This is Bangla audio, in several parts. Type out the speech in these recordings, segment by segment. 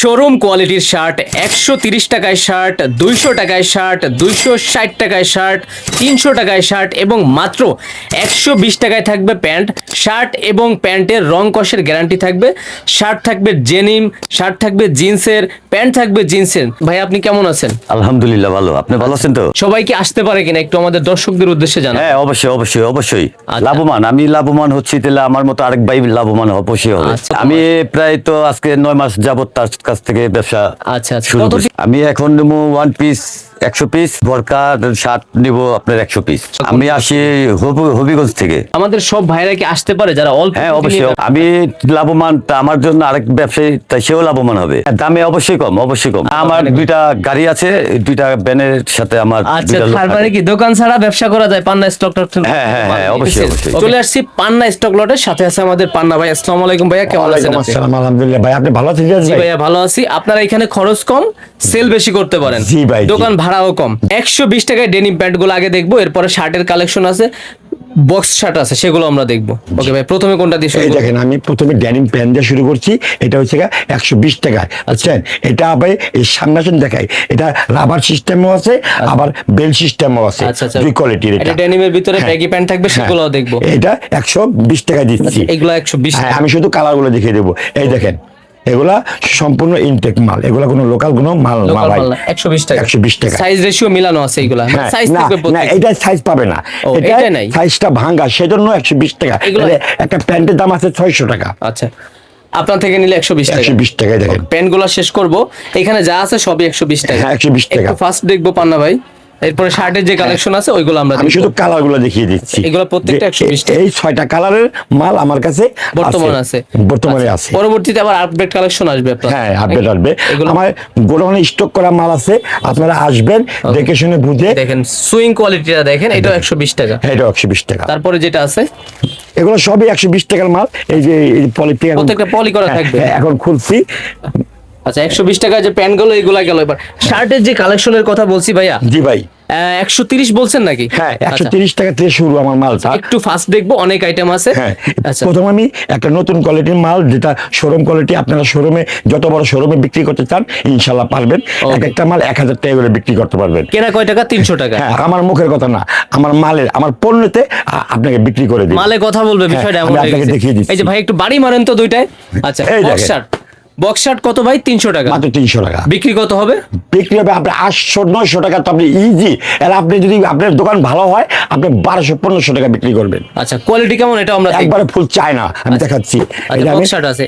শোরুম কোয়ালিটির শার্ট একশো তিরিশ টাকায় শার্ট দুইশো টাকায় শার্ট দুইশো ষাট টাকায় শার্ট তিনশো টাকায় শার্ট এবং মাত্র একশো বিশ টাকায় থাকবে প্যান্ট। শার্ট এবং প্যান্টের রং কষের গ্যারান্টি থাকবে। শার্ট থাকবে জেনিম শার্ট থাকবে জিন্সের প্যান্ট থাকবে জিন্সের ভাই আপনি কেমন আছেন? আলহামদুলিল্লাহ ভালো। আপনি ভালো আছেন তো? সবাই কি আসতে পারে কিনা একটু আমাদের দর্শকদের উদ্দেশ্যে জানান। হ্যাঁ অবশ্যই অবশ্যই অবশ্যই। আচ্ছা। লাভবান আমি লাভবান হচ্ছি তাহলে আমার মতো আরেক ভাই লাভবান অবশ্যই হবে। আচ্ছা। আমি প্রায় তো আজকে নয় মাস যাবত তার কাছ থেকে ব্যবসা আচ্ছা, আচ্ছা। আমি এখন নেব ওয়ান পিস একশো পিস ভরকা শার্ট নিব আপনার একশো পিস আমি আসি হবিগঞ্জ থেকে। আমাদের সব ভাইরা কি আসতে পারে যারা অল্প হ্যাঁ অবশ্যই। আমি লাভবান তা আমার জন্য আরেক ব্যবসায়ী তাই সেও লাভবান হবে। দামে অবশ্যই কম অবশ্যই কম। আমার দুইটা গাড়ি আছে দুইটা ব্যানের সাথে আমার আচ্ছা মানে কি দোকান ছাড়া ব্যবসা করা যায় পান্না স্টক টক হ্যাঁ, হ্যাঁ, হ্যাঁ, অবশ্যই, অবশ্যই। চলে আসছি পান্না স্টক লটের সাথে আছে আমাদের পান্না ভাই। আসসালামু আলাইকুম ভাইয়া কেমন আছেন? আসসালাম আলহামদুলিল্লাহ। ভাই আপনি ভালো আছেন? জি ভাই ভাইয়া ভালো আছি। আপনারা এখানে খরচ কম সেল বেশি করতে পারেন। জি ভাই, দোকান ভাড়াও কম। একশো বিশ টাকায় ডেনিম প্যান্টগুলো আগে দেখব এরপরে শার্টের কালেকশন আছে বক্স শার্ট আছে সেগুলো আমরা দেখব। ওকে ভাই প্রথমে কোনটা দিয়ে শুরু দেখেন আমি প্রথমে ড্যানিম প্যান দিয়ে শুরু করছি এটা হচ্ছে একশো বিশ টাকায়। বুঝছেন এটা আবার এই সামনাসামনি দেখাই এটা রাবার সিস্টেমও আছে আবার বেল সিস্টেমও আছে আচ্ছা আচ্ছা। দুই কোয়ালিটির এটা। ডেনিমের ভিতরে হ্যাঁ। ব্যাগি প্যান্ট থাকবে সেগুলোও দেখব। এটা একশো বিশ টাকা দিচ্ছি। এগুলো একশো বিশ হ্যাঁ আমি শুধু কালারগুলো দেখিয়ে দেবো। এই দেখেন এগুলা সম্পূর্ণ ইনটেক মাল। এগুলা কোনো লোকাল কোনো মাল না ভাই। মাল একশো বিশ টাকা। 120 টাকা। সাইজ রেশিও মিলানো আছে এগুলা। হ্যাঁ, সাইজ না থাকবে না এটা সাইজ পাবে না। এটা? সাইজটা ভাঙা সেজন্য একশো বিশ টাকা। এগুলো- তাহলে একটা প্যান্টের দাম আছে ছয়শো টাকা। আচ্ছা আপনার থেকে নিলে একশো বিশ টাকা। একশো বিশ টাকায় দেখেন। প্যান্টগুলো শেষ করব। এখানে যা আছে সবই একশো বিশ টাকা। হ্যাঁ, 120 টাকা। ফার্স্ট দেখব পান্না ভাই। এরপরে শার্টের যে কালেকশন আছে ওইগুলো আমরা আমি শুধু কালারগুলো দেখিয়ে দিচ্ছি। এগুলো প্রত্যেকটা 120 টাকা। এই ছয়টা কালারের মাল আমার কাছে বর্তমান আছে। বর্তমানে আচ্ছা, আছে। পরবর্তীতে আবার আপডেট কালেকশন আসবে আপনার। হ্যাঁ আপডেট আসবে। আমার গোডাউনে স্টক করা মাল আছে আপনারা আসবেন দেখে শুনে বুঝে দেখেন সুইং কোয়ালিটিটা দেখেন একশো বিশ টাকা। হ্যাঁ, এটা একশো বিশ টাকা। তারপরে যেটা আছে? এগুলো সবই একশো বিশ টাকার মাল। এই যে এখন প্রত্যেকটা পলি করা হ্যাঁ, থাকবে। হ্যাঁ, এখন খুলছি। আচ্ছা একশো বিশ টাকা যে প্যান্টগুলো এগুলা গেল এবার। শার্টের যে কালেকশনের কথা বলছি ভাইয়া জি ভাই। একশো তিরিশ বলছেন নাকি? হ্যাঁ একশো আচ্ছা, তিরিশ টাকা থেকে শুরু আমার মালটা একটু ফার্স্ট দেখব অনেক আইটেম আছে। হ্যাঁ আচ্ছা। প্রথম আমি একটা নতুন কোয়ালিটির মাল যেটা শোরুম কোয়ালিটি আপনারা শোরুমে যত বড় শোরুমে বিক্রি করতে চান ইনশাল্লাহ পারবেন। এক একটা মাল এক হাজার টাকা করে বিক্রি করতে পারবেন। কেনা কয় টাকা? তিনশো টাকা। হ্যাঁ আমার মুখের কথা না আমার মালের আমার পণ্যতে আপনাকে বিক্রি করে দিই। মালে কথা বলবে হ্যাঁ, বিষয়টা আপনাকে দেখিয়ে দিচ্ছি। এই যে ভাই একটু বাড়ি মারেন তো দুইটায়। আচ্ছা এই দেখেন। বক্স শার্ট কত ভাই? তিনশো টাকা। মাত্র তিনশো টাকা। বিক্রি কত হবে? বিক্রি হবে আপনার আটশো নয়শো টাকা। তো আপনি ইজি আর আপনি যদি আপনার দোকান ভালো হয় আপনি বারোশো পনেরোশো টাকা বিক্রি করবেন। আচ্ছা কোয়ালিটি কেমন এটা আমরা। একবারে ফুল চায় না আমি দেখাচ্ছি। আচ্ছা আমি বক্স শার্ট আছে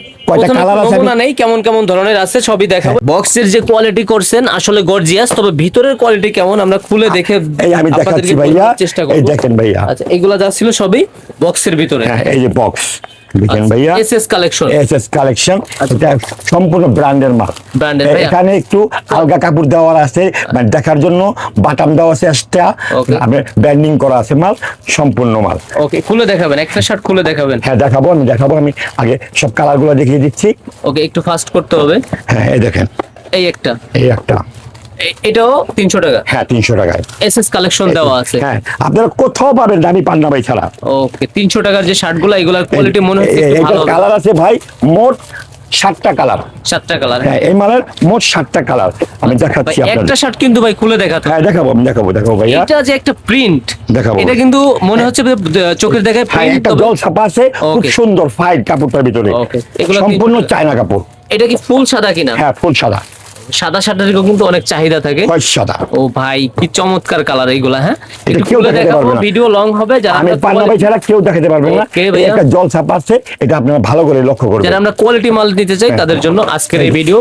নেই কেমন কেমন ধরনের আছে সবই দেখাবো। বক্সের যে কোয়ালিটি করছেন আসলে গর্জিয়াস তবে ভিতরের কোয়ালিটি কেমন আমরা খুলে দেখে আমি দেখাচ্ছি ভাইয়া। চেষ্টা করব। দেখেন ভাইয়া। আচ্ছা এগুলা যা ছিল সবই বক্সের ভিতরে। হ্যাঁ এই যে বক্স আচ্ছা, দেখেন ভাইয়া SS collection S S collection এটা সম্পূর্ণ ব্র্যান্ডের মাল। ভাইয়া। এখানে একটু আলগা কাপড় দেওয়া আছে মানে দেখার জন্য বাটাম দেওয়া আছে Okay. আপনার ব্যান্ডিং করা আছে মাল সম্পূর্ণ মাল। ওকে খুলে দেখাবেন একটা শার্ট খুলে দেখাবেন। হ্যাঁ দেখাবো আমি দেখাবো আমি আগে সব কালারগুলো দেখিয়ে দিচ্ছি। ওকে একটু ফাস্ট করতে হবে। হ্যাঁ এই দেখেন। এই একটা। এই একটা। এটাও তিনশো টাকা? হ্যাঁ তিনশো টাকায়। এসএস কালেকশন দেওয়া আছে। হ্যাঁ আপনারা কোথাও পাবেন দামি ছাড়া। ওকে তিনশো টাকার যে শার্টগুলো এগুলার কোয়ালিটি মনে হচ্ছে। কালার আছে ভাই মোট সাতটা কালার সাতটা কালার হ্যাঁ। এই মালের মোট সাতটা কালার আমি দেখাচ্ছি একটা শার্ট কিন্তু ভাই খুলে দেখাতে। হ্যাঁ দেখাবো আমি দেখাবো দেখাবো ভাইয়া। এটা যে একটা প্রিন্ট দেখাবো। এটা কিন্তু মনে হচ্ছে চোখের দেখায় হ্যাঁ প্রিন্ট একটা জল ছাপা আছে খুব সুন্দর ফাইট কাপড়টার ভিতরে। সম্পূর্ণ চায়না কাপড়। এটা কি ফুল সাদা কিনা? হ্যাঁ ফুল সাদা। সাদা শার্টেরও কিন্তু অনেক চাহিদা থাকে। সাদা। ও ভাই কি চমৎকার কালার এইগুলা হ্যাঁ? এটা কেউ দেখাতে দেখাবো পারবে না। ভিডিও লং হবে যারা আমি পান্না ভাই ছাড়া কেউ দেখাতে পারবে না। একটা জল ছাপ আছে এটা আপনারা ভালো করে লক্ষ্য করবেন। যারা আমরা কোয়ালিটি মাল দিতে চাই তাদের জন্য আজকের এই ভিডিও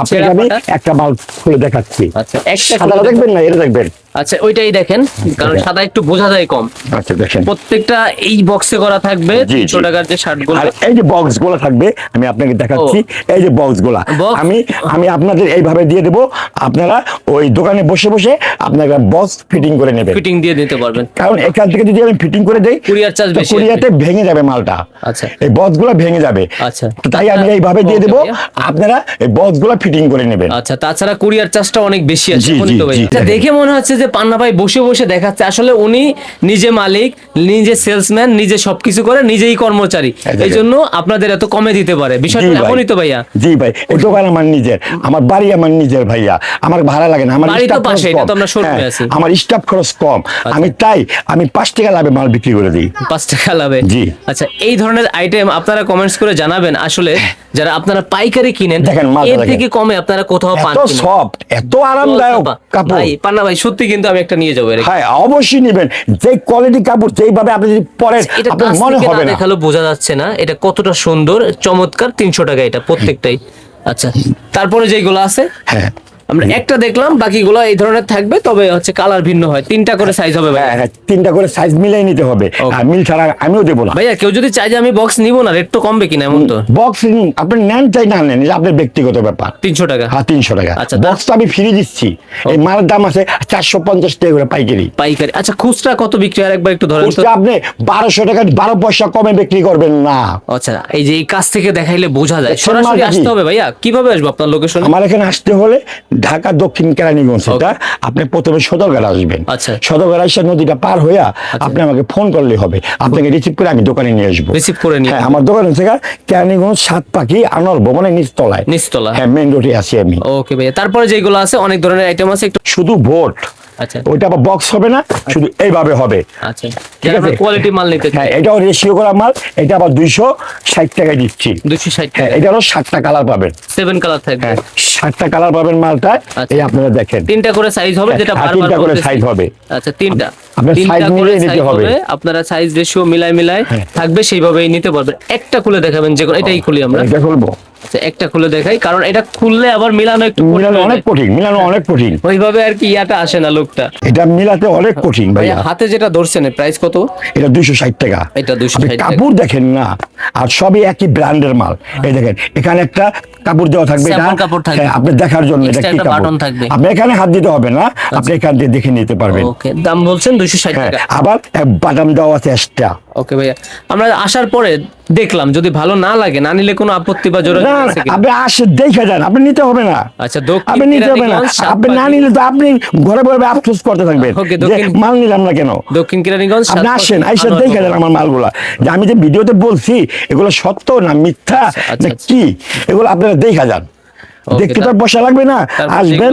আপনাকে আমি একটা মাল খুলে দেখাচ্ছি। আচ্ছা একটা দেখবেন না? এটা দেখবেন? আচ্ছা ওইটাই দেখেন কারণ সাদা একটু বোঝা যায় কম। আচ্ছা দেখেন। প্রত্যেকটা এই বক্সে করা থাকবে তিনশো টাকার যে শার্টগুলো এই যে বক্সগুলো থাকবে আমি আপনাকে দেখাচ্ছি এই যে বক্সগুলা। আমি আমি আপনাদের এইভাবে দিয়ে দেবো আপনারা ওই দোকানে বসে বসে আপনারা বক্স ফিটিং করে নেবেন। ফিটিং দিয়ে দিতে পারবেন। কারণ এখান থেকে যদি আমি ফিটিং করে দেই charge তো বেশি কুরিয়াতে ভেঙে যাবে মালটা। আচ্ছা। এই বক্সগুলো ভেঙে যাবে। আচ্ছা। তো তাই আমি এইভাবে দিয়ে দেবো আপনারা এই বক্সগুলো ফিটিং করে নেবেন। আচ্ছা তাছাড়া কুরিয়ার চার্জটা অনেক বেশি আছে। এটা দেখে মনে হচ্ছে যে পান্না ভাই বসে বসে দেখাচ্ছে আসলে উনি নিজে মালিক নিজে সেলসম্যান নিজে সবকিছু করে নিজেই কর্মচারী। এই জন্য আপনাদের এত কমে দিতে পারে। বিষয়টা এমনই তো ভাইয়া। জি ভাই এই দোকান আমার নিজের আমার বাড়ি আমার নিজের ভাইয়া। আমার ভাড়া লাগে না আমার বাড়ি তো পাশে, এটা তো আমরা হ্যাঁ, আছি। আমার স্টাফ খরচ কম। আমি তাই আমি পাঁচ টাকা লাভে মাল বিক্রি করে দিই। পাঁচ টাকা লাভে? জি। আচ্ছা এই ধরনের আইটেম আপনারা কমেন্টস করে জানাবেন। আসলে যারা আপনারা পাইকারি কিনেন দেখেন, এর থেকে কমে আপনারা কোথাও পান এত সফট এত আরামদায়ক কাপড়। ভাই পান্না ভাই সত্যি কিন্তু আমি একটা নিয়ে যাব হ্যাঁ অবশ্যই নেবেন। যে কোয়ালিটি কাপড় যেইভাবে আপনি যদি পরেন আপনার মনে হবে না দেখাল বোঝা যাচ্ছে না এটা কতটা সুন্দর চমৎকার তিনশো টাকা এটা প্রত্যেকটাই। আচ্ছা তারপরে যেগুলো আছে? হ্যাঁ। আমরা একটা দেখলাম বাকিগুলো এই ধরনের থাকবে তবে হচ্ছে কালার ভিন্ন হয়। তিনটা করে সাইজ হবে ভাই। হ্যাঁ হ্যাঁ তিনটা করে সাইজ মিলাই নিতে হবে। আর মিল ছাড়া আমিও দেবো না। ভাইয়া কেউ যদি চাই যে আমি বক্স নিব না রেট তো কমবে কিনা এমন তো? বক্স আপনি নেন চাই না নেন এটা আপনার ব্যক্তিগত ব্যাপার। তিনশো টাকা? হ্যাঁ তিনশো টাকা। আচ্ছা, বক্স তো আমি ফ্রি দিচ্ছি। এই মালের দাম আছে চারশো পঞ্চাশ টাকা করে পাইকারি। পাইকারি। আচ্ছা খুচরা কত বিক্রি হয়? একবার একটু ধরেন খুচরা আপনি বারোশো টাকা বারো পয়সা কমে বিক্রি করবেন না। আচ্ছা এই যে এই কাছ থেকে দেখাইলে বোঝা যায়। সরাসরি আসতে হবে ভাইয়া। কীভাবে আসব আপনার লোকেশন আমার এখানে আসতে হলে ঢাকা দক্ষিণ কেরানীগঞ্জ এটা আপনি প্রথমে সদরঘাট আসবেন। আচ্ছা। সদরঘাট আসা নদীটা পার হইয়া আপনি আমাকে ফোন করলে হবে। আপনাকে রিসিভ করে আমি দোকানে নিয়ে আসব। রিসিভ করে নিয়ে হ্যাঁ আমার দোকান হচ্ছে কেরানীগঞ্জ সাত পাখি আনর ভবনে নিচতলায়। নিচতলা। হ্যাঁ মেন রোডে আছি আমি। ওকে ভাইয়া তারপরে যেগুলো আছে অনেক ধরনের আইটেম আছে একটু শুধু ভোট। আচ্ছা। ওইটা আবার বক্স হবে না শুধু এইভাবে হবে। আচ্ছা। ঠিক আছে? কোয়ালিটি মাল নিতে হ্যাঁ এটাও রেশিও করা মাল এটা আবার দুইশো ষাট টাকায় দিচ্ছি। দুশো ষাট হ্যাঁ টাকা। এটারও সাতটা কালার পাবেন। সেভেন কালার থাকবে। হ্যাঁ কালার পাবেন মালটা আচ্ছা। এই আপনারা দেখেন। তিনটা করে সাইজ হবে যেটা তিনটা করে size হবে। আচ্ছা তিনটা। আপনার তিনটা মিলিয়ে নিতে হবে। আপনারা সাইজ রেশিও মিলাই মিলাই। থাকবে সেইভাবেই নিতে পারবেন। একটা খুলে দেখাবেন যে এটাই খুলি আমরা। এটা খুলবো। আচ্ছা একটা খুলে দেখাই কারণ এটা খুললে আবার মিলানো একটু মিলানো অনেক কঠিন মিলানো অনেক কঠিন। ওইভাবে আর কি ইয়াটা আসে না লোকটা। এটা মিলাতে অনেক কঠিন ভাইয়া হাতে যেটা ধরছেন প্রাইস কত? এটা দুইশো ষাট টাকা। এটা 260 আপনি টাকা। কাপড় দেখেন না আর সবই একই ব্র্যান্ডের মাল। এই দেখেন এখানে একটা কাপড় দেওয়া থাকবে এটা কাপড় থাকবে। হ্যাঁ, আপনি দেখার জন্য এটা কি কাপড়? থাকবে। আপনি এখানে হাত দিতে হবে না আপনি এখান দিয়ে দেখে নিতে পারবেন। ওকে দাম বলছেন দুইশো ষাট হ্যাঁ টাকা। আবার বাদাম দেওয়া আছে এক্সট্রা ওকে ভাইয়া আমরা আসার পরে দেখলাম যদি ভালো না লাগে না নিলে কোনো আপত্তি বা জোর আপনি আসে দেখে যান আপনি নিতে হবে না। আচ্ছা, আপনি নিতে হবে না। আপনি না নিলে তো আপনি ঘরে ঘরে আফসোস করতে থাকবেন। মাল নিলাম না কেন? দক্ষিণ কিরানীগঞ্জ আপনি আসেন আইসা দেখে যান আমার মালগুলা। যে আমি যে ভিডিওতে বলছি এগুলো সত্য না মিথ্যা? আচ্ছা, আচ্ছা। কি? এগুলো আপনারা দেখে যান। দেখতে তো বসা লাগবে না। আসবেন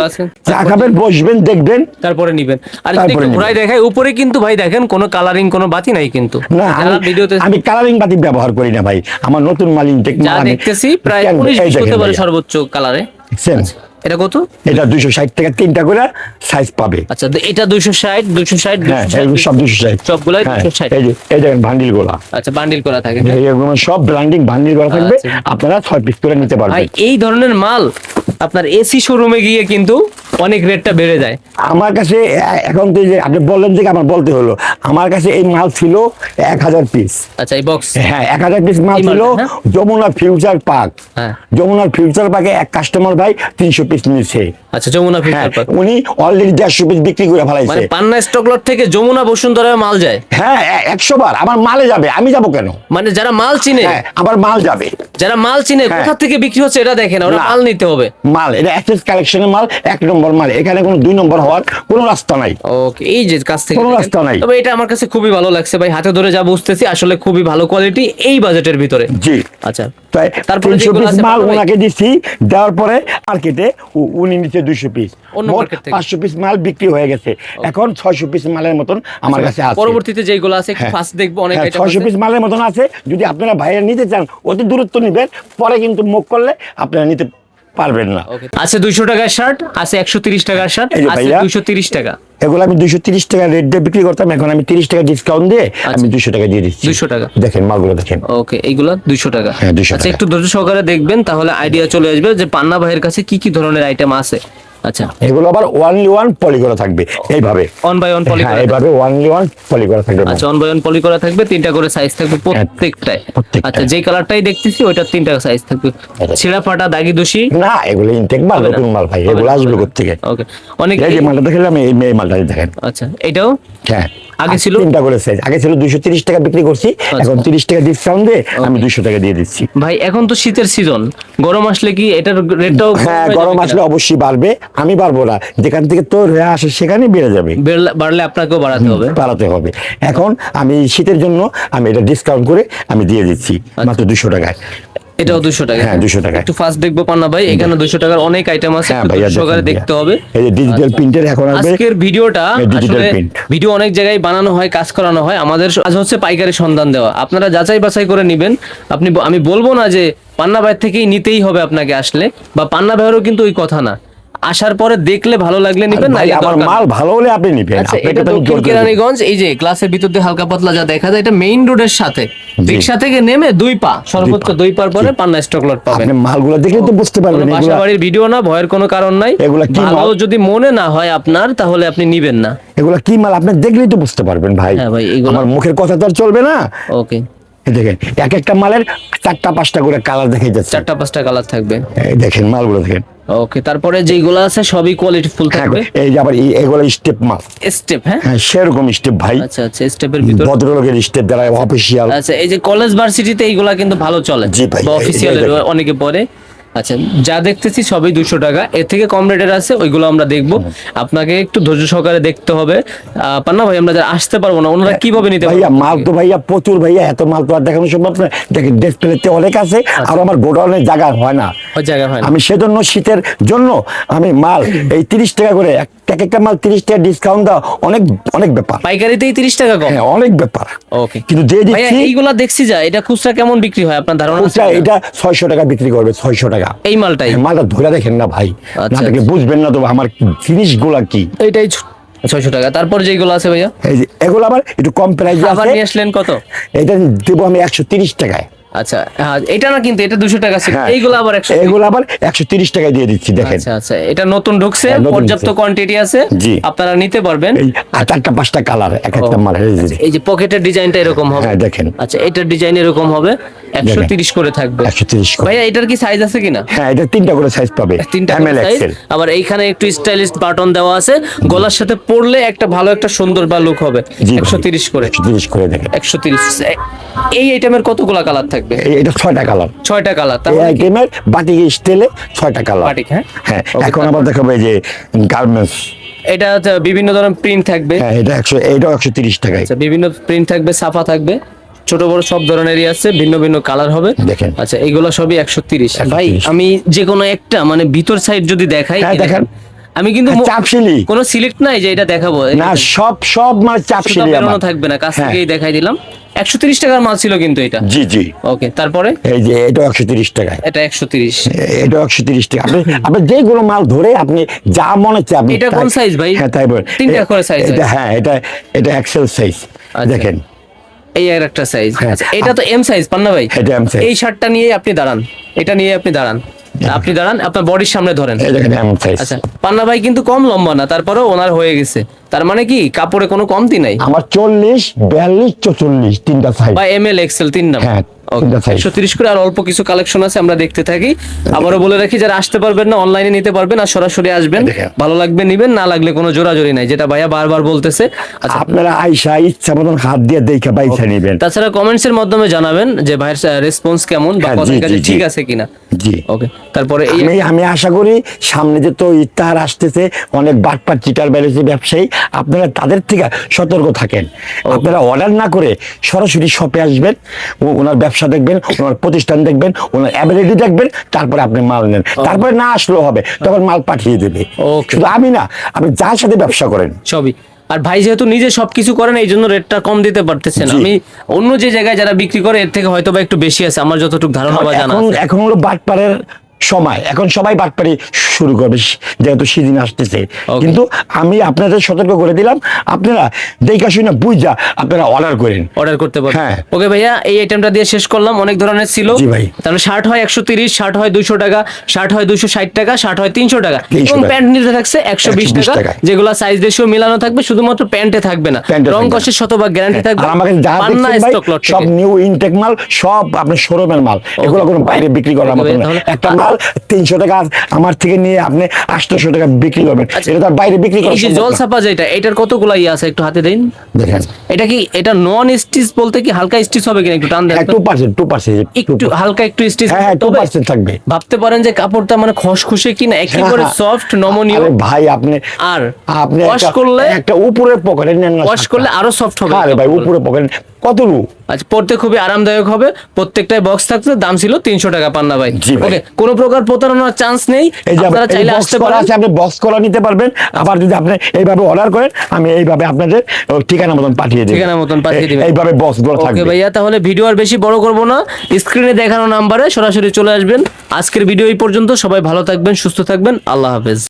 চা খাবেন বসবেন দেখবেন। তারপরে নিবেন। আর একটু ঘুরাই দেখায় উপরে কিন্তু ভাই দেখেন কোনো কালারিং কোনো বাতি নাই কিন্তু। না ভিডিওতে আমি কালারিং বাতি ব্যবহার করি না ভাই। আমার নতুন মাল টেকনিক দেখতেছি প্রায় উনিশ বিশ হতে পারে সর্বোচ্চ কালারে এটা কত? এটা দুইশো ষাট টাকা তিনটা করে সাইজ পাবে। আচ্ছা এটা দুইশো ষাট দুইশো ষাট হ্যাঁ সব দুশো ষাট। সবগুলাই হ্যাঁ, 260 এই দেখেন ভান্ডিল গোলা আচ্ছা বান্ডিল করা থাকে সব ব্র্যান্ডিং ভান্ডিল করা থাকবে। আচ্ছা। আপনারা ছয় পিস করে নিতে পারবেন। এই ধরনের মাল আপনার এসি শোরুমে গিয়ে কিন্তু অনেক রেটটা বেড়ে যায়। আমার কাছে এখন তো এই যে আপনি বললেন যে আমার বলতে হলো। আমার কাছে এই মাল ছিল এক হাজার পিস আচ্ছা এই বক্স হ্যাঁ এক হাজার পিস মাল ছিল হ্যাঁ? যমুনা ফিউচার পার্ক হ্যাঁ। যমুনার ফিউচার পার্কে এক কাস্টমার ভাই তিনশো পিস নিচ্ছে আচ্ছা যমুনা হ্যাঁ ফিল্টার পার্ক উনি অলরেডি দেড়শো পিস বিক্রি করে মানে পান্না স্টক লট থেকে যমুনা বসুন্ধরায় মাল যায়? হ্যাঁ একশো বার। আমার মালে যাবে আমি যাব কেন? মানে যারা মাল চিনে হ্যাঁ আমার মাল যাবে। যারা মাল চিনে হ্যাঁ। কোথা থেকে বিক্রি হচ্ছে এটা দেখে না ওরা মাল নিতে হবে। মাল এটা অ্যাক্সেস কালেকশনের মাল এক নম্বর মাল। এখানে কোনো দুই নম্বর হওয়ার কোনো রাস্তা নাই। ওকে এই যে কাছ থেকে কোনো রাস্তা নাই। তবে এটা আমার কাছে খুবই ভালো লাগছে ভাই হাতে ধরে যা বুঝতেছি আসলে খুবই ভালো কোয়ালিটি এই বাজেটের ভিতরে। জি। আচ্ছা তারপরে তিনশো পিস মাল ওনাকে দিচ্ছি দেওয়ার পরে মার্কেটে উনি নিচ্ছে দুইশো পিস অন্য মোট market থেকে? পাঁচশো পিস মাল বিক্রি হয়ে গেছে। এখন ছয়শো পিস মালের মতন আমার কাছে আছে। পরবর্তীতে যেগুলো আছে হ্যাঁ। ফার্স্ট দেখব অনেক হ্যাঁ, ছয়শো পিস মালের মতন আছে। যদি আপনারা ভাইয়ের নিতে চান অতি দূরত্ব নিবেন পরে কিন্তু মুখ করলে আপনারা নিতে পারবেন না। আছে দুইশো টাকার শার্ট আছে একশো তিরিশ টাকার শার্ট আছে দুইশো তিরিশ টাকা। এগুলো আমি দুইশো তিরিশ টাকা রেট দিয়ে বিক্রি করতাম এখন আমি তিরিশ টাকা ডিসকাউন্ট দিয়ে আচ্ছা। আমি দুইশো টাকা দিয়ে দিচ্ছি 200 টাকা। দেখেন মালগুলো দেখেন ওকে এইগুলো দুইশো টাকা হ্যাঁ, 200 আচ্ছা। একটু ধৈর্য সহকারে দেখবেন তাহলে আইডিয়া চলে আসবে যে পান্না ভাইয়ের কাছে কি কি ধরনের আইটেম আছে আচ্ছা। এগুলো আবার ওয়ানলি ওয়ান পলি করা থাকবে এইভাবে। অন বাই অন পলি হ্যাঁ করা এইভাবে ওয়ানলি ওয়ান পলি করা থাকবে। আচ্ছা অন বাই অন পলি করা থাকবে তিনটা করে সাইজ থাকবে প্রত্যেকটাই প্রত্যেকটায়। আচ্ছা যে কালারটাই দেখতেছি ওইটার তিনটা সাইজ থাকবে। আচ্ছা। ছেঁড়া ফাটা দাগি দোষী? না এগুলো ইনটেক মাল নতুন মাল ভাই এগুলো আসবে কোথা থেকে ওকে অনেক এই যে মালটা দেখলাম এই এই মালটা দেখেন। আচ্ছা এটাও? হ্যাঁ। আগে ছিল তিনটা করে সাইজ আগে ছিল দুইশো তিরিশ টাকা বিক্রি করছি এখন তিরিশ টাকা ডিসকাউন্ট দিয়ে আমি দুইশো টাকা দিয়ে দিচ্ছি। ভাই এখন তো শীতের সিজন গরম আসলে কি এটার রেটটাও হ্যাঁ গরম আসলে অবশ্যই বাড়বে আমি বাড়বো না। যেখান থেকে তোর হয়ে আসে সেখানে বেড়ে যাবে। বাড়লে আপনাকেও বাড়াতে হবে। বাড়াতে হবে। এখন আমি শীতের জন্য আমি এটা ডিসকাউন্ট করে আমি দিয়ে দিচ্ছি মাত্র দুশো টাকায়। এটাও দুশো টাকা। হ্যাঁ, 200 টাকা। একটু ফার্স্ট দেখব পান্না ভাই এখানে দুশো টাকার অনেক আইটেম আছে হ্যাঁ সহকারে দেখতে হবে। এই যে ডিজিটাল প্রিন্টের এখন আসবে আজকের ভিডিওটা আসলে ভিডিও অনেক জায়গায় বানানো হয় কাজ করানো হয়। আমাদের আজ হচ্ছে পাইকারি সন্ধান দেওয়া। আপনারা যাচাই বাছাই করে নেবেন। আপনি আমি বলব না যে পান্না ভাইয়ের থেকেই নিতেই হবে আপনাকে আসলে বা পান্না ভাইয়েরও কিন্তু ওই কথা না। আসার পরে দেখলে ভালো লাগলে নিবেন না আমার মাল ভালো হলে আপনি নিবেন। আচ্ছা এটা তো দক্ষিণ। কেরানীগঞ্জ এই যে ক্লাসের ভিতর দিয়ে হালকা পাতলা যা দেখা যায় এটা মেইন রোডের সাথে। রিক্সা থেকে নেমে দুই পা সর্বোচ্চ। দুই পার পরে পান্না স্টক লট পাবেন। আপনি মালগুলো দেখলে তো বুঝতে পারবেন বাসা বাড়ির ভিডিও না ভয়ের কোনো কারণ নাই। এগুলা কি ভালো মাল? যদি মনে না হয় আপনার তাহলে আপনি নিবেন না। এগুলা কি মাল? আপনি দেখলেই তো বুঝতে পারবেন ভাই। হ্যাঁ ভাই, এগুলা- আমার মুখের কথা তো আর চলবে না। ওকে। দেখেন এক একটা মালের চারটা পাঁচটা করে কালার দেখে যাচ্ছে চারটা পাঁচটা কালার থাকবে। এই দেখেন মালগুলো দেখেন। ওকে তারপরে যেগুলো আছে সবই কোয়ালিটি ফুল হ্যাঁ থাকবে? এই যে আবার এগুলো স্টেপ মাপ স্টেপ হ্যাঁ? হ্যাঁ সেরকম স্টেপ ভাই। আচ্ছা আচ্ছা স্টেপের ভিতর ভদ্রলোকের স্টেপ দ্বারা অফিসিয়াল আচ্ছা এই যে কলেজ ভার্সিটিতে এইগুলা কিন্তু ভালো চলে। জি ভাই, অফিসিয়াল অনেকে পড়ে। আচ্ছা যা দেখতেছি সবই দুশো টাকা। এর থেকে কম রেটের আছে ওইগুলো আমরা দেখব। আপনাকে একটু ধৈর্য সহকারে দেখতে হবে। পান্না ভাই আমরা যারা আসতে পারব না ওনারা কীভাবে নিতে ভাইয়া মাল তো ভাইয়া প্রচুর ভাইয়া এত মাল তো আর দেখানো সম্ভব না। দেখেন ডিসপ্লেতে অনেক আছে আর আমার গোডাউনের জায়গা হয় না। জায়গা হয় না। আমি সেজন্য শীতের জন্য আমি মাল এই তিরিশ টাকা করে এক এক একটা মাল তিরিশ টাকা ডিসকাউন্ট দেওয়া অনেক অনেক ব্যাপার। পাইকারিতেই তিরিশ টাকা কম? হ্যাঁ অনেক ব্যাপার। ওকে কিন্তু যে দিচ্ছি এইগুলা দেখছি যা এটা খুচরা কেমন বিক্রি হয়? আপনার ধারণা খুচরা এটা ছয়শো টাকা বিক্রি করবে ছয়শো টাকা। এই মালটাই? এই মালটা ধরে দেখেন না ভাই। আচ্ছা, না দেখলে বুঝবেন না তো আমার জিনিসগুলা কি। এইটাই ছয়শো টাকা। তারপর যেগুলো আছে ভাইয়া? এই যে এগুলো আবার একটু কম প্রাইসে আবার নিয়ে আসলেন কত? এটা দেবো আমি একশো তিরিশ টাকায়। আচ্ছা হ্যাঁ এটা না কিন্তু এটা দুশো টাকা ছিল। হ্যাঁ। এইগুলো আবার একশো এগুলো আবার একশো তিরিশ টাকায় দিয়ে দিচ্ছি দেখেন। আচ্ছা আচ্ছা এটা নতুন ঢুকছে হ্যাঁ, পর্যাপ্ত কোয়ান্টিটি আছে। আপনারা নিতে পারবেন। চারটা পাঁচটা কালার এক একটা মাল এই যে পকেটের ডিজাইনটা এরকম হবে। হ্যাঁ, দেখেন। আচ্ছা এটার ডিজাইন এরকম হবে। একশো তিরিশ করে থাকবে। 130 করে। ভাইয়া এটার কি সাইজ আছে কিনা? হ্যাঁ এটা তিনটা করে সাইজ পাবে। তিনটা এম এক্সেল আবার এইখানে একটু স্টাইলিশ বাটন দেওয়া আছে। গলার সাথে পরলে একটা ভালো একটা সুন্দর বা লুক হবে। জি একশো তিরিশ করে। একশো তিরিশ করে দেখেন। একশো তিরিশ। এই আইটেমের কতগুলা কালার থাকবে? এটা ছয়টা কালার ছয়টা কালার এই তাহলে আইটেমের বাটিক স্টেলে ছয়টা কালার বাটিক, হ্যাঁ? হ্যাঁ এখন আবার দেখাবো এই যে গার্মেন্টস এটা বিভিন্ন ধরনের প্রিন্ট থাকবে। হ্যাঁ এটা একশো এইটাও একশো তিরিশ টাকায়। আচ্ছা বিভিন্ন প্রিন্ট থাকবে সাফা থাকবে। ছোট বড় সব ধরনেরই আছে ভিন্ন ভিন্ন কালার হবে। দেখেন। আচ্ছা এইগুলো সবই একশো তিরিশ। ভাই আমি যে কোনো একটা মানে ভিতর সাইড যদি দেখাই হ্যাঁ, দেখেন। আমি কিন্তু হ্যাঁ, চাপশিলি। কোনো সিলেক্ট নাই যে এটা দেখাবো। না সব সব মানে চাপশিলি আমার। থাকবে না কাছ হ্যাঁ। থেকেই দেখাই দিলাম। একশো তিরিশ টাকার মাল ছিল কিন্তু এটা। জি জি। ওকে তারপরে? এই যে এটাও একশো তিরিশ টাকায়। এটা একশো তিরিশ। এটাও একশো তিরিশ টাকা। আপনি আপনি যেগুলো মাল ধরে আপনি যা মনে হচ্ছে আপনি এটা কোন size ভাই? হ্যাঁ তাই বলেন তিনটা করে এটা হয়। এটা এটা এক্সেল সাইজ আচ্ছা। দেখেন। এই আর একটা সাইজ হ্যাঁ। এটা তো এম সাইজ পান্না ভাই। এটা। এই শার্টটা নিয়ে আপনি দাঁড়ান। এটা নিয়ে আপনি দাঁড়ান। আপনি দাঁড়ান আপনার বডির সামনে ধরেন। আচ্ছা পান্না ভাই কিন্তু কম লম্বা না তারপরেও ওনার হয়ে গেছে। তার মানে কি কাপড়ে কোনো কমতি নাই? আমার চল্লিশ বিয়াল্লিশ চল্লিশ তিনটা সাইজ বা এম এল এক্সেল তিন নাম হ্যাঁ। একশো তিরিশ করে আর অল্প কিছু কালেকশন আছে আমরা দেখতে থাকি। আবারও বলে রাখি যারা আসতে পারবেন না অনলাইনে নিতে পারবেন আর সরাসরি আসবেন। ভালো লাগবে নিবেন না লাগলে কোনো জোরাজোরি নাই যেটা ভাইয়া বারবার বলতেছে। আচ্ছা। আপনারা আইসা ইচ্ছা মতন হাত দিয়ে দেখে বাইসা নেবেন। তাছাড়া কমেন্টস এর মাধ্যমে জানাবেন যে ভাইয়ের রেসপন্স কেমন বা হ্যাঁ, কথার কাছে। ঠিক আছে কিনা। জি। ওকে তারপরে এই আমি আমি আশা করি সামনে যে তো ইত্তাহার আসতেছে অনেক বাটপাট চিটার বেড়েছে ব্যবসায়ী আপনারা তাদের থেকে সতর্ক থাকেন। আপনারা অর্ডার না করে সরাসরি শপে আসবেন ওনার ব্যবসা দেখবেন ওনার প্রতিষ্ঠান দেখবেন ওনার অ্যাবিলিটি দেখবেন তারপরে আপনি মাল নেন তারপরে না আসলেও হবে তখন মাল পাঠিয়ে দেবে. শুধু আমি না আপনি যার সাথে ব্যবসা করেন সবই আর ভাই যেহেতু নিজে সবকিছু করেন এই জন্য রেটটা কম দিতে পারতেছেন। আমি অন্য যে জায়গায় যারা বিক্রি করে এর থেকে হয়তো বা একটু বেশি আছে আমার যতটুকু ধারণা বা জানা। এখন হলো বাটপাড়ের সময়। এখন সবাই বাটপাড়ি শুরু করবে যেহেতু সিজন আসতেছে। কিন্তু আমি আপনাদের সতর্ক করে দিলাম আপনারা দেখা শুনে বুঝা আপনারা অর্ডার করেন। অর্ডার করতে পারবেন। হ্যাঁ। ওকে ভাইয়া এই আইটেমটা দিয়ে শেষ করলাম অনেক ধরনের ছিল। জি ভাই। তাহলে শার্ট হয় একশো তিরিশ শার্ট হয় দুইশো টাকা শার্ট হয় দুশো ষাট টাকা শার্ট হয় তিনশো টাকা। 300 এবং প্যান্ট নিতে থাকছে একশো বিশ 120 টাকা। যেগুলো সাইজ রেশিও মিলানো থাকবে শুধুমাত্র প্যান্টে থাকবে না। রং। কষের শতভাগ গ্যারান্টি থাকবে দেখছেন ভাই সব নিউ ইনটেক মাল সব আপনার শোরুমের মাল। এগুলো কোনো বাইরে বিক্রি করার মতো না। একটা মাল তিনশো টাকা আমার থেকে নিয়ে আপনি আটশোশো টাকা বিক্রি করবেন। এটা তার বাইরে বিক্রি করা আচ্ছা, সম্ভব জল। ছাপা যেটা এটার কতগুলো ইয়ে আছে একটু হাতে দিন? দেখেন। এটা কি এটা নন স্টিচ বলতে কি হালকা স্টিচ হবে কিনা একটু টান দেন তো। টু পার্সেন্ট টু পার্সেন্ট একটু হালকা একটু স্টিচ হ্যাঁ হ্যাঁ টু পার্সেন্ট থাকবে। ভাবতে পারেন যে কাপড়টা মানে খসখসে কিনা একেবারে হ্যাঁ, সফট নমনীয়। ভাই আপনি আর আপনি ওয়াশ করলে একটা উপরে পকেটে নেন ওয়াশ করলে আরও সফট হবে। আরে ভাই উপরে পকেটে কত রু? আচ্ছা পড়তে খুবই আরামদায়ক হবে। প্রত্যেকটাই বক্স থাকছে দাম ছিল তিনশো টাকা পান্না ভাই। ওকে কোনো প্রকার প্রতারণার চান্স নেই। এই যে আপনারা চাইলে আসতে পারেন। আপনি বক্স করা নিতে পারবেন। আবার যদি আপনি এইভাবে অর্ডার করেন আমি এইভাবে আপনাদের ঠিকানা মতন পাঠিয়ে দিই ঠিকানা মতন পাঠিয়ে দিবেন। এইভাবে বক্সগুলো ওকে থাকবে। ভাইয়া তাহলে ভিডিও আর বেশি বড় করব না। স্ক্রিনে দেখানো নাম্বারে সরাসরি চলে আসবেন। আজকের ভিডিও এই পর্যন্ত। সবাই ভালো থাকবেন সুস্থ থাকবেন। আল্লাহ হাফেজ।